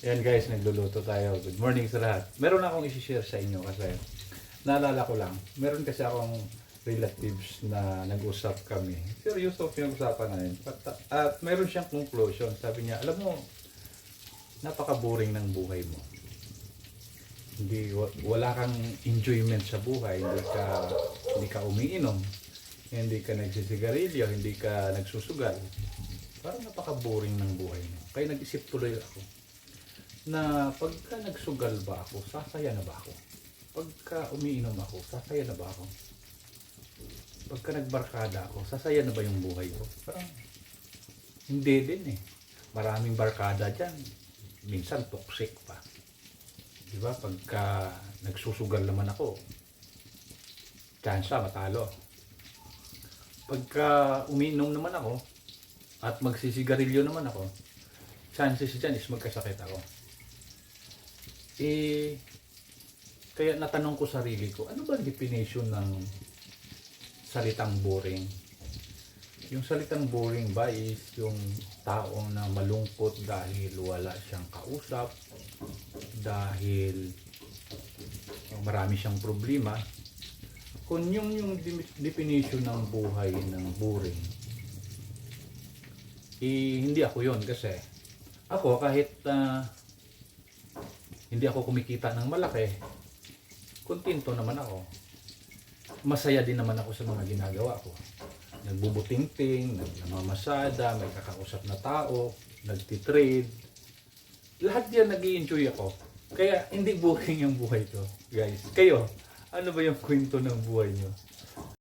Yan guys, nagluluto tayo. Good morning sa lahat. Meron akong isi-share sa inyo kasi naalala ko lang. Meron kasi akong relatives na nag-usap kami. Seryoso pinag-usapan namin. At, at meron siyang conclusion. Sabi niya, alam mo, napaka-boring ng buhay mo. Hindi, wa- wala kang enjoyment sa buhay. Hindi ka, hindi ka umiinom. Hindi ka nagsisigarilyo. Hindi ka nagsusugal. Parang napaka-boring ng buhay mo. Kaya nag-isip tuloy ako na pagka nagsugal ba ako, sasaya na ba ako? Pagka umiinom ako, sasaya na ba ako? Pagka nagbarkada ako, sasaya na ba yung buhay ko? Parang hindi din eh. Maraming barkada dyan. Minsan toxic pa. Di ba? Pagka nagsusugal naman ako, tsansa matalo. Pagka umiinom naman ako, at magsisigarilyo naman ako, chances dyan is magkasakit ako. Eh, kaya natanong ko sarili ko, ano ba definition ng salitang boring? Yung salitang boring ba is yung taong na malungkot dahil wala siyang kausap, dahil marami siyang problema. Kung yung, yung de- definition ng buhay ng boring, eh, hindi ako yon kasi ako kahit ah, hindi ako kumikita ng malaki, kontento naman ako. Masaya din naman ako sa mga ginagawa ko. Nagbubuting-ting, nagmamamasada, may kakausap na tao, nagtitrade. Lahat yan nag enjoy ako. Kaya hindi boring yung buhay ko, guys. Kayo, ano ba yung kwento ng buhay nyo?